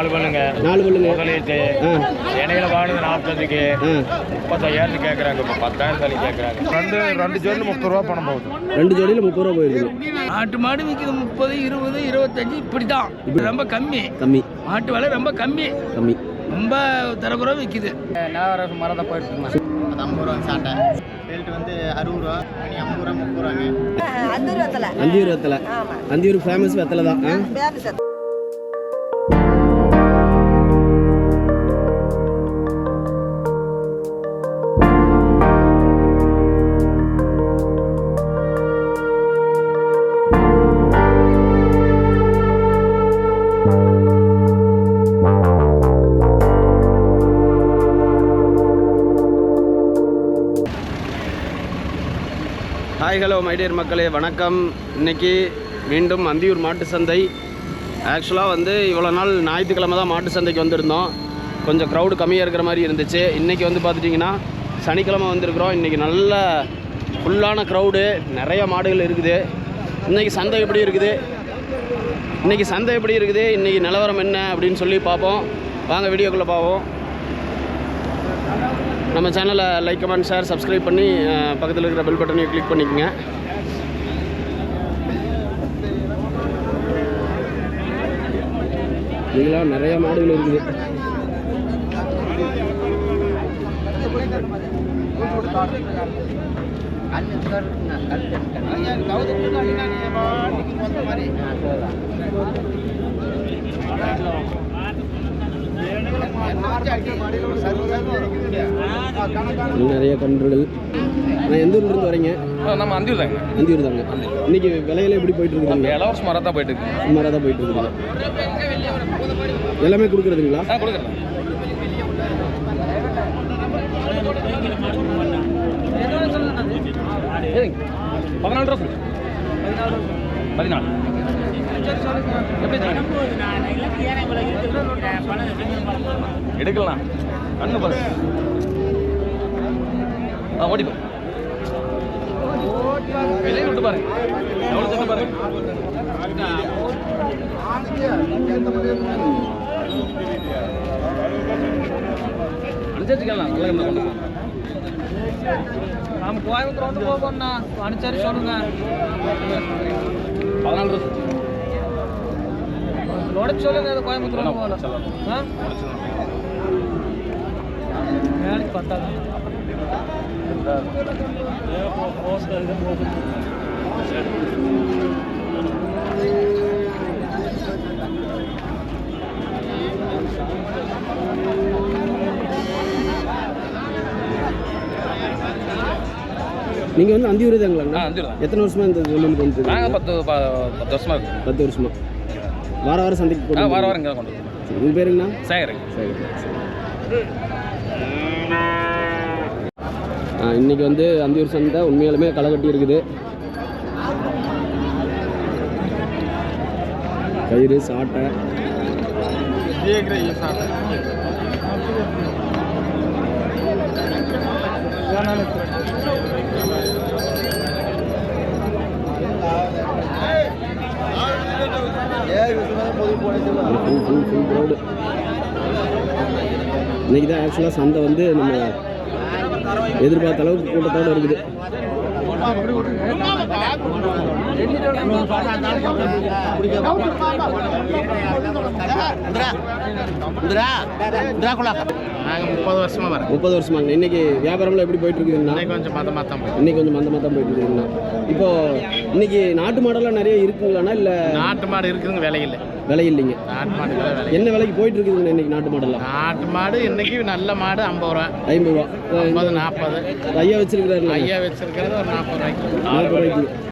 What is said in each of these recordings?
நாலு பண்ணுங்க. நாலு பல்லுங்க முதலீட்டு. இடையில வாங்கினது நாற்பதுக்கு முப்பத்தாயிரத்து கேட்குறாங்க இப்போ பத்தாயிரம் தள்ளி கேட்குறாங்க ரெண்டு ரெண்டு ஜோடியில் முப்பது ரூபா பணம் போகுது. ரெண்டு ஜோடியில் முப்பது ரூபா போயிருக்குது நாட்டு மாடு விற்கிது முப்பது இருபது இருபத்தஞ்சு இப்படி. தான் ரொம்ப கம்மி. கம்மி. மாட்டு விலை ரொம்ப கம்மி. கம்மி. ரொம்ப தரக்குறவா விற்கிது நவரசம் மரம் தான் அது ஐம்பது ரூபா சாட்டை. பெல்ட் வந்து அறுபது ரூபா மணி ஐம்பது ரூபா முப்பது ரூபாங்க. அந்தூர் வெத்தலை. அந்தியூர் வெத்தலை அந்தியூர் ஃபேமஸ் வெத்தலை தான் ஹாய் ஹலோ மைடியர் மக்களே வணக்கம். இன்னைக்கு மீண்டும் அந்தியூர் மாட்டு சந்தை. ஆக்சுவலாக வந்து இவ்வளோ நாள் ஞாயிற்றுக்கிழமை தான் மாட்டு சந்தைக்கு வந்திருந்தோம். கொஞ்சம் க்ரௌடு கம்மியாக இருக்கிற மாதிரி இருந்துச்சு. இன்றைக்கி வந்து பார்த்துட்டிங்கன்னா சனிக்கிழமை வந்திருக்கிறோம். இன்றைக்கி நல்ல ஃபுல்லான க்ரௌடு நிறைய மாடுகள் இருக்குது. இன்றைக்கி சந்தை எப்படி இருக்குது? இன்றைக்கி சந்தை எப்படி இருக்குது? இன்றைக்கி நிலவரம் என்ன அப்படின்னு சொல்லி பார்ப்போம். வாங்க வீடியோக்குள்ளே பார்ப்போம் நம்ம சேனலை லைக் கமெண்ட் ஷேர் சப்ஸ்கிரைப் பண்ணி பக்கத்தில் இருக்கிற பெல் பட்டனையும் கிளிக் பண்ணிக்கோங்க. இதெல்லாம் நிறைய மாடுகள் இருக்குது. இன்னும் நிறைய கன்றுகள். நான் எந்த ஊர்லேருந்து வரீங்க? நம்ம அந்தியூர் தாங்க. அந்தியூர் தாங்க. இன்னைக்கு விலையில எப்படி போயிட்டு இருக்குதுங்க இலவச மரம் தான் போயிட்டு இருக்கு சுமாராக தான் போயிட்டு இருக்குது எல்லாமே கொடுக்குறதுங்களா? ஆ கொடுக்குறேன். பதினாலு ரூபா பதினாலு. எடுக்கலாம். கண்ணு பாரு. ஆ ஓடி பாரு வெளியே விட்டு பாருங்க எவ்வளோ சின்ன பாருங்க அனுசரிச்சுக்கலாம் நல்லா இருந்தா கொண்டு போங்க. நம்ம கோயம்புத்தூர் வந்து போகணும்ண்ணா அனுசரிச்சு சொல்லுங்க. பதினாலு ரூபா உடச்சு சொல்லுங்க அது கோயம்புத்தூர் போகலாம் சொல்லலாம். ஆ? வேலைக்கு பத்தாது? நீங்கள் வந்து அந்தியூர் ஆ தாங்களாண்ணா அந்தியூர் தான். எத்தனை வருஷமா இந்த தொழில் பண்ணிட்டு நாங்கள் பத்து பத்து வருஷமா இருக்கு. பத்து வருஷமா? வார வாரம் சந்தைக்கு வார வாரம் இங்கே கொண்டு வருவோம். சரி, உங்க பேருங்கண்ணா சேகருங்க சரி. இன்னைக்கு வந்து அந்தியூர் சந்தை உண்மையாலுமே களை கட்டி இருக்குது. கயிறு சாட்டை. இன்னைக்கு தான் ஆக்சுவலாக சந்தை வந்து நம்ம எதிர்பார்த்த அளவுக்கு கூட்டத்தோடு இருக்குது. முப்பது வருஷமா வரேன் முப்பது வருஷமாங்க இன்னைக்கு வியாபாரம்லாம் எப்படி போயிட்டு இருக்குதுங்கண்ணா இன்னைக்கு கொஞ்சம் மதமாக தான் போயிட்டு இன்னைக்கு கொஞ்சம் மந்தமாக தான் போயிட்டு இருக்குதுங்கண்ணா இப்போ இன்னைக்கு நாட்டு மாடெல்லாம் நிறைய இருக்குங்களாண்ணா இல்லை நாட்டு மாடு இருக்குதுங்க விலை இல்லை விலை இல்லைங்க. என்ன விலைக்கு போயிட்டு இருக்குதுங்கண்ணா இன்னைக்கு நாட்டு மாடெல்லாம்? நாட்டு மாடு இன்னைக்கு நல்ல மாடு ஐம்பது ரூபா. ஐம்பது ரூபா. ஐம்பது நாற்பது. ஐயா வச்சிருக்கிறாரு ஐயா வச்சிருக்கிறது ஒரு நாற்பது ரூபாய்க்கு. நாற்பது ரூபாய்க்கு.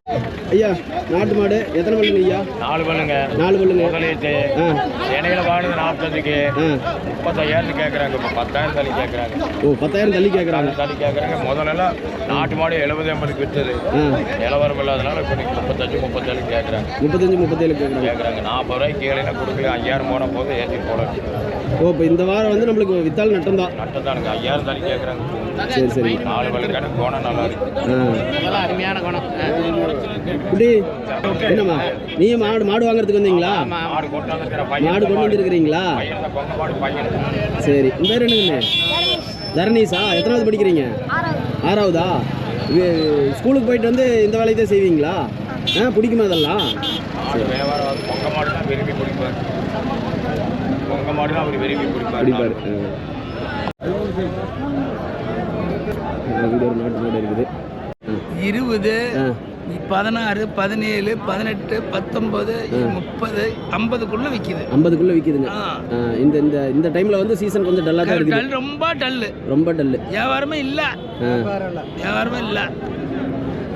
ஐயா நாட்டு மாடு எத்தனை பல்லுங்க ஐயா? நாலு பண்ணுங்க நாலு பல்லுங்க. முதலீட்டு. ஆ. இடையில வாங்கினது நாற்பதுக்கு. முப்பத்தாயிரத்து கேட்குறாங்க இப்போ பத்தாயிரம் தள்ளி கேட்குறாங்க ஓ பத்தாயிரம் தள்ளி கேட்குறாங்க தள்ளி கேட்குறாங்க முதல்ல நாட்டு மாடு எழுபது எண்பதுக்கு விற்றுது நிலவரம் இல்லாதனால இப்போ இன்னைக்கு முப்பத்தஞ்சு முப்பத்தேழு கேட்குறாங்க முப்பத்தஞ்சு முப்பத்தேழு கேட்குறாங்க கேட்குறாங்க நாற்பது ரூபாய்க்கு கீழே கொடுக்கல? ஐயாயிரம் போன போது ஏற்றி போட ஓ இப்போ இந்த வாரம் வந்து நம்மளுக்கு வித்தால் நட்டம் தான். நட்டம் தானுங்க ஐயாயிரம் தள்ளி கேட்குறாங்க சரி சரி. நாலு வழிக்கான கோணம் நல்லா இருக்கு. அருமையான குணம். குட்டி என்னம்மா? நீங்க மாடு மாடு வாங்குறதுக்கு வந்தீங்களா? மாடு கொண்டு வந்துருக்கிறீங்களா? சரி. உங்க பேர் என்னங்க? தரணீஷா எத்தனாவது படிக்கிறீங்க? ஆறாவதா. ஸ்கூலுக்கு போயிட்டு வந்து இந்த வேலையை தான் செய்வீங்களா? ஆ பிடிக்குமா அதெல்லாம்? பிடிப்பார். இருபது. பதினாறு பதினேழு பதினெட்டு பத்தொன்பது முப்பது ஐம்பதுக்குள்ள விற்கிது ஐம்பதுக்குள்ளே விற்கிதுங்க இந்த இந்த இந்த டைமில் வந்து சீசன் கொஞ்சம் டல்லாக தான் இருக்குது. ரொம்ப டல்லு ரொம்ப டல்லு வியாபாரமே இல்ல. வியாபாரமே இல்ல.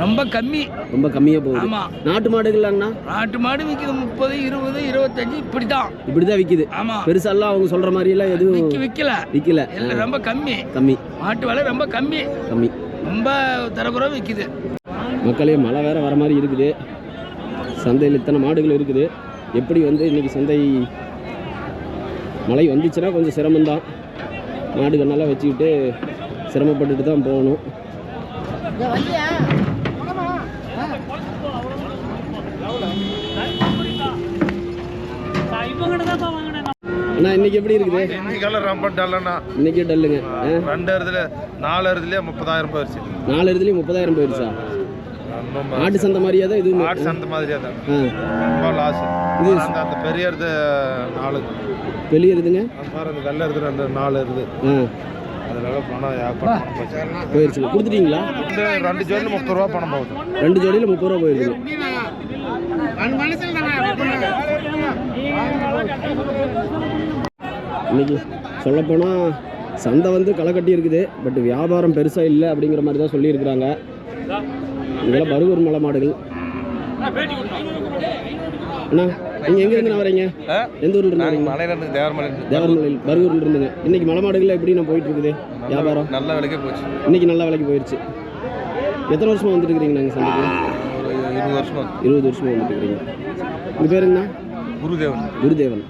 ரொம்ப கம்மி. ரொம்ப கம்மியாக போகுது. ஆமா. நாட்டு மாடுகள்லாங்கண்ணா? நாட்டு மாடு விற்கிது முப்பது இருபது இருபத்தஞ்சு இப்படிதான். இப்படி தான் விற்கிது ஆமா. பெருசாலாம் அவங்க சொல்கிற மாதிரியெல்லாம் எதுவும் விற்க விற்கல விற்கல ரொம்ப கம்மி. கம்மி. மாட்டு விலை ரொம்ப கம்மி. கம்மி. ரொம்ப தரக்குறைவா விற்கிது மக்களே மழை வேற வர மாதிரி இருக்குது. சந்தையில் இத்தனை மாடுகள் இருக்குது. எப்படி வந்து இன்னைக்கு சந்தை மழை வந்துச்சுன்னா கொஞ்சம் சிரமம்தான். மாடுகள்னால வச்சுக்கிட்டு சிரமப்பட்டுட்டு தான் போகணும். அண்ணா இன்னைக்கு எப்படி இருக்குது? இன்னைக்கெல்லாம் ரொம்ப டல்லண்ணா. இன்னைக்கு டல்லுங்க? ரெண்டு இடத்துல நாலு இடத்துல முப்பதாயிரம் போயிருச்சு. நாலு இடத்துலையும் முப்பதாயிரம் போயிடுச்சா ரொம்ப ஆட்டு சந்தை மாதிரியே தான் இதுவும் ஆட்ஸ் அந்த மாதிரியே தான். ரொம்ப லாஸ் இது அந்த அந்த பெரிய நாலு. இருக்குதுங்க அந்த மாதிரி அந்த வெள்ளை இடத்துல ரெண்டு நாலு இருக்குது அதனால பணம் போயிடுச்சுங்க கொடுத்துட்டீங்களா? ரெண்டு ரெண்டு ஜோடி முப்பது ரூபா பணம் போகுது. ரெண்டு ஜோடியில் முப்பது ரூபா போயிடுது இன்னைக்கு சொல்லப்போனால் சந்தை வந்து களை கட்டி இருக்குது பட் வியாபாரம் பெருசாக இல்லை அப்படிங்கிற மாதிரி தான் சொல்லியிருக்கிறாங்க. இதெல்லாம் பருகூர் மலை மாடுகள். அண்ணா நீங்கள் எங்கேருந்து வரீங்க? எந்த ஊர்ல இருந்து மலையிலேருந்து தேவரமலையிலேருந்து தேவர்மலையில் பருகூர்ல இருந்துங்க. இன்னைக்கு மலை மாடுகள் எப்படி நான் போயிட்டு இருக்குது? வியாபாரம்? நல்ல விலைக்கே போச்சு. இன்னைக்கு நல்ல விலைக்கு போயிடுச்சு எத்தனை வருஷமா வந்துட்டு இருக்கிறீங்க நாங்கள் சந்தைக்கு? இருபது வருஷமா இருபது வருஷமா வந்துட்டு இருக்கிறீங்க. உங்கள் பேர் என்ன? குருதேவன். குருதேவன்.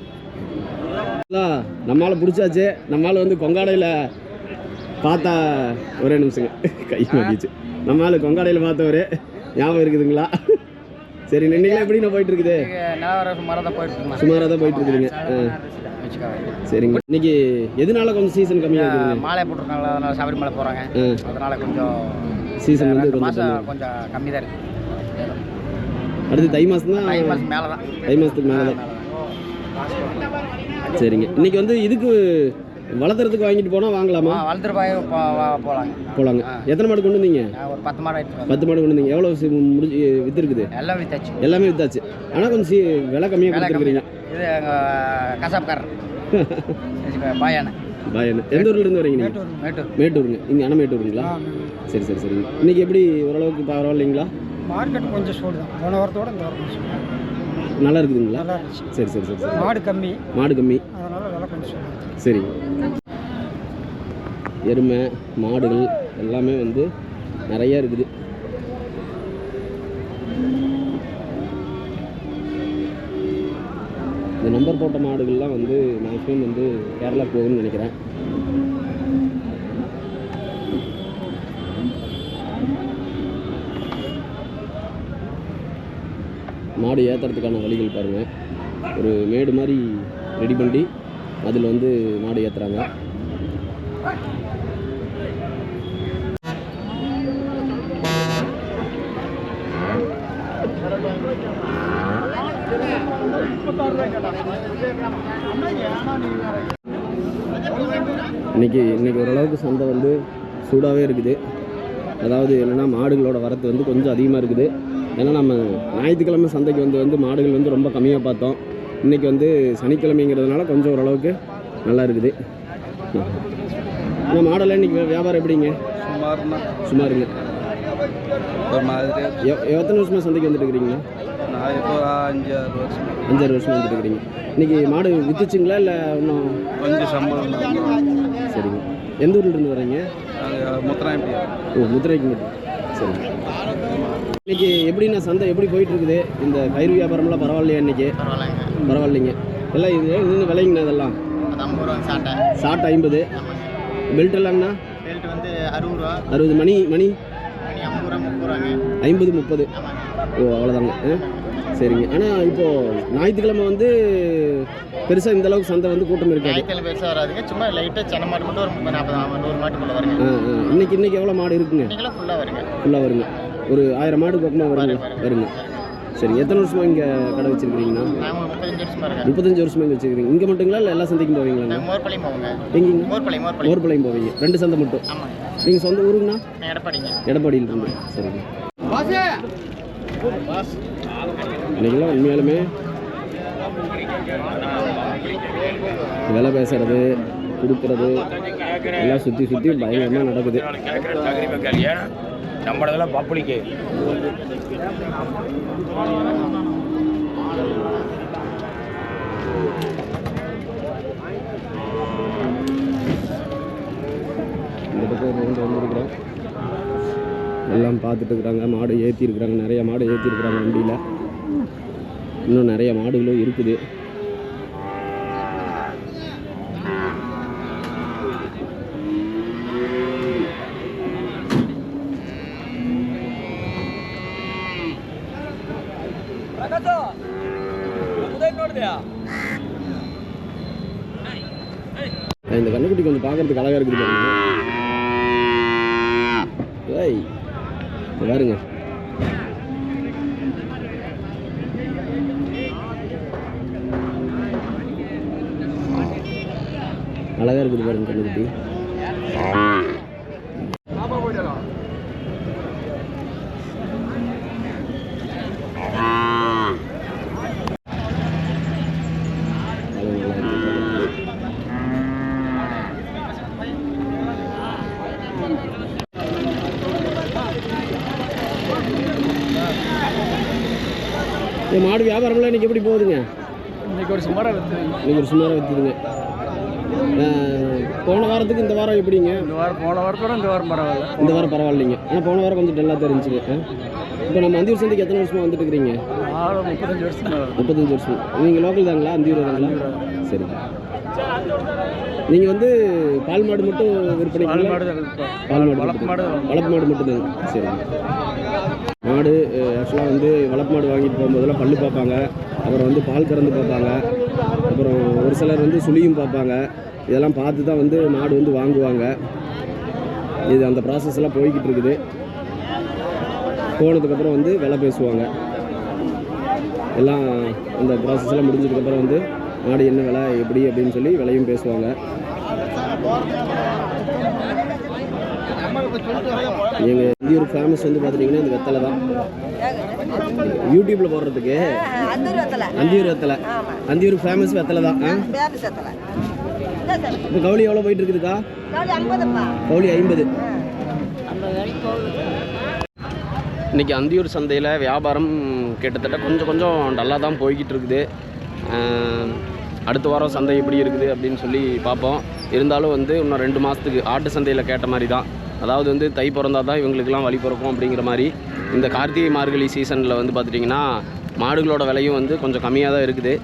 நம்மால பிடிச்சாச்சு. நம்மால வந்து கொங்காடையில் பார்த்தா ஒரே நிமிஷங்க. கை மாட்டிச்சு நம்மால கொங்காடையில் பார்த்தவரே. ஞாபகம் இருக்குதுங்களா? சரி இன்னைக்கு எப்படி நான் போயிட்டு இருக்குது சுமாராக தான் போயிட்டு இருக்குதுங்க சரிங்க. இன்னைக்கு எதனால கொஞ்சம் சீசன் கம்மியாக இருக்குதுங்க? மாலை போட்டிருக்காங்களா? அதனால சபரிமலை போகிறாங்க அதனால கொஞ்சம் சீசன் வந்து கொஞ்சம் மாதம் கம்மி. கொஞ்சம் கம்மி தான் அடுத்து தை மாதம் தான் தை மாதம் மேலே தான் தை மாதத்துக்கு மேலே தான் சரிங்க. இன்னைக்கு வந்து இதுக்கு வளர்த்துறதுக்கு வாங்கிட்டு போனால் வாங்கலாமா? வளர்த்துட்டு போய் போகலாங்க. போலாங்க எத்தனை மாடு கொண்டு வந்தீங்க? ஒரு பத்து மாடு. பத்து மாடு கொண்டு வந்தீங்க. எவ்வளோ முடிஞ்சு வித்து இருக்குது எல்லாம் வித்தாச்சு. எல்லாமே வித்தாச்சு. ஆனால் கொஞ்சம் சி விலை கம்மியாக கொடுத்துருக்குறீங்க. இது எங்கள் கசாப்காரர் பாயானை பாயன் எந்த ஊர்ல இருந்து வரீங்க மேட்டூர் மேட்டூருங்க. இங்கே அண்ணா மேட்டூருங்களா? சரி சரி சரிங்க இன்னைக்கு எப்படி ஓரளவுக்கு பரவாயில்லைங்களா? மார்க்கெட் கொஞ்சம் சூடு தான் போன வாரத்தோட இந்த வாரம். நல்லா இருக்குதுங்களா? சரி சரி சரி. மாடு கம்மி. மாடு கம்மி. அதனால விலை சரி. எருமை மாடுகள் எல்லாமே வந்து நிறைய இருக்குது. இந்த நம்பர் போட்ட மாடுகள்லாம் வந்து மேக்ஸிமம் வந்து கேரளா போகும்னு நினைக்கிறேன். மாடு ஏற்றுறதுக்கான வழிகள் பாருங்கள் ஒரு மேடு மாதிரி ரெடி பண்ணி அதில் வந்து மாடு ஏற்றுறாங்க இன்னைக்கு இன்னைக்கு ஓரளவுக்கு சந்தை வந்து சூடாகவே இருக்குது. அதாவது என்னென்னா மாடுகளோட வரத்து வந்து கொஞ்சம் அதிகமாக இருக்குது. ஏன்னா நம்ம ஞாயிற்றுக்கிழமை சந்தைக்கு வந்து வந்து மாடுகள் வந்து ரொம்ப கம்மியாக பார்த்தோம். இன்னைக்கு வந்து சனிக்கிழமைங்கிறதுனால கொஞ்சம் ஓரளவுக்கு நல்லா இருக்குது. இந்த மாடெல்லாம் இன்னைக்கு வியாபாரம் எப்படிங்க? சுமார்னா சுமாருங்க ஒரு மாதிரி. எத்தனை வருஷமா சந்தைக்கு வந்துட்டு இருக்கிறீங்களா நான் இப்போ அஞ்சு ஆறு வருஷம். அஞ்சாறு வருஷமா வந்துட்டு இருக்கிறீங்க. இன்னைக்கு மாடு வித்துச்சுங்களா இல்லை இன்னும்? கொஞ்சம் சம்பளம் சரிங்க. எந்த ஊர்ல இருந்து வரீங்க முத்தராயம்பி ஓ முத்திரைக்கு மட்டும். சரிங்க இன்னைக்கு எப்படிண்ணா சந்தை எப்படி போயிட்டு இருக்குது? இந்த கயிறு வியாபாரம்லாம் பரவாயில்லையா இன்னைக்கு? பரவாயில்லைங்க. பரவாயில்லைங்க. எல்லாம் இது இன்னும் விலைங்கண்ணா இதெல்லாம்? சாட்டை. ஷார்ட் ஐம்பது. பெல்ட் எல்லாம்ண்ணா பெல்ட் வந்து அறுபது ரூபா. அறுபது மணி மணி? ஐம்பது முப்பது ஓ அவ்வளோதாங்க சரிங்க. ஆனால் இப்போது ஞாயிற்றுக்கிழமை வந்து பெருசாக இந்த அளவுக்கு சந்தை வந்து கூட்டம் இருக்காது. ஞாயிற்றுக்கிழமை பெருசாக வராதுங்க. சும்மா லைட்டாக சென்னை மாடு மட்டும் ஒரு முப்பது நாற்பது நூறு மாட்டுக்குள்ள வருங்க. ஆ ஆ. இன்னைக்கு இன்னைக்கு எவ்வளோ மாடு இருக்குங்க? ஃபுல்லாக வருங்க. ஃபுல்லாக வருங்க. ஒரு ஆயிரம் மாடு பக்கமாக வருங்க. வருங்க. சரி எத்தனை வருஷமா இங்கே கடை வச்சிருக்கிறீங்கண்ணா முப்பத்தஞ்சு வருஷமா இங்கே வச்சிருக்கீங்க இங்கே மட்டுங்களா இல்லை எல்லா சந்தைக்கும் போவீங்களாண்ணா நாங்கள் மோர்பாளையம் எங்கேங்க? மோர்பாளையம் போவீங்க. ரெண்டு சந்தை மட்டும்? நீங்கள் சொந்த ஊருங்கண்ணா? நான் எடப்பாடிங்க எடப்பாடியில் இருந்து. சரிங்க இன்னைக்கெல்லாம் உண்மையாலுமே விலை பேசுறது கொடுக்கறது எல்லாம் சுற்றி சுற்றி பயங்கரமாக நடக்குது. நம்மளதெல்லாம் பப்ளிக்கு. இந்த வந்துருக்குறோம் எல்லாம் பார்த்துட்டு இருக்கிறாங்க. மாடு ஏற்றிருக்குறாங்க நிறைய மாடு ஏற்றிருக்குறாங்க வண்டியில். இன்னும் நிறைய மாடுகளும் இருக்குது இந்த கண்ணுக்குட்டி கொஞ்சம் பார்க்கறதுக்கு அழகாக இருக்குது பாருங்க. ஏய் பாருங்க. அழகாக இருக்குது பாருங்க கண்ணுக்குட்டி அழகு நல்லா இருக்குது பாருங்க. இந்த மாடு வியாபாரம்லாம் இன்னைக்கு எப்படி போகுதுங்க? இன்னைக்கு ஒரு சுமாராக விற்று இன்னைக்கு ஒரு சுமாராக விற்றுதுங்க போன வாரத்துக்கு இந்த வாரம் எப்படிங்க? இந்த வாரம் போன வாரத்தோட இந்த வாரம் பரவாயில்ல. இந்த வாரம் பரவாயில்லைங்க. ஆனால் போன வாரம் கொஞ்சம் டல்லாக தெரிஞ்சுங்க இப்போ நம்ம அந்தியூர் சந்தைக்கு எத்தனை வருஷமா வந்துட்டு இருக்கிறீங்க? முப்பத்தஞ்சு வருஷம். முப்பத்தஞ்சு வருஷம். நீங்கள் லோக்கல் தாங்களா? அந்தியூர் தாங்களா? சரி நீங்கள் வந்து பால் மாடு மட்டும் விற்பனை பால் மாடு. பால் மாடு. வளர்ப்பு மாடு மட்டும்தாங்க சரி மாடு ஆக்சுவலாக வந்து வளர்ப்பு மாடு வாங்கிட்டு போகும்போதெல்லாம் பல்லு பார்ப்பாங்க. அப்புறம் வந்து பால் கறந்து பார்ப்பாங்க. அப்புறம் ஒரு சிலர் வந்து சுழியும் பார்ப்பாங்க. இதெல்லாம் பார்த்து தான் வந்து மாடு வந்து வாங்குவாங்க. இது அந்த ப்ராசஸ் எல்லாம் போய்கிட்டு இருக்குது. போனதுக்கப்புறம் வந்து விலை பேசுவாங்க. எல்லாம் அந்த ப்ராசஸ் எல்லாம் முடிஞ்சதுக்கப்புறம் வந்து மாடு என்ன விலை எப்படி அப்படின்னு சொல்லி விலையும் பேசுவாங்க. எங்கள் இந்திய ஒரு ஃபேமஸ் வந்து பார்த்துட்டிங்கன்னா இந்த வெத்தலை தான். யூடியூப்பில் போடுறதுக்கு அந்தியூர் வெத்தலை. அந்தியூர் ஃபேமஸ் வெத்தலை தான். இப்போ கவுளி எவ்வளோ போயிட்டு இருக்குதுக்கா? கவுளி ஐம்பது. இன்றைக்கி அந்தியூர் சந்தையில் வியாபாரம் கிட்டத்தட்ட கொஞ்சம் கொஞ்சம் டல்லாக தான் போய்கிட்டு இருக்குது. அடுத்த வாரம் சந்தை எப்படி இருக்குது அப்படின்னு சொல்லி பார்ப்போம். இருந்தாலும் வந்து இன்னும் ரெண்டு மாதத்துக்கு ஆட்டு சந்தையில் கேட்ட மாதிரி தான். அதாவது வந்து தை பிறந்தால் தான் இவங்களுக்கெல்லாம் வழி பிறக்கும் அப்படிங்கிற மாதிரி இந்த கார்த்திகை மார்கழி சீசனில் வந்து பார்த்துட்டிங்கன்னா மாடுகளோட விலையும் வந்து கொஞ்சம் கம்மியாக தான் இருக்குது.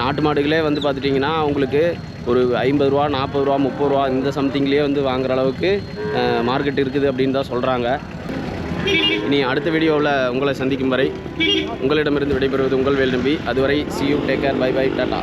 நாட்டு மாடுகளே வந்து பார்த்துட்டிங்கன்னா உங்களுக்கு ஒரு ஐம்பது ரூபா நாற்பது ரூபா முப்பது ரூபா இந்த சம்திங்லேயே வந்து வாங்குற அளவுக்கு மார்க்கெட் இருக்குது அப்படின்னு தான் சொல்கிறாங்க இனி அடுத்த வீடியோவில் உங்களை சந்திக்கும் வரை உங்களிடமிருந்து விடைபெறுவது உங்கள் வேல் நம்பி அதுவரை see you take care bye bye tata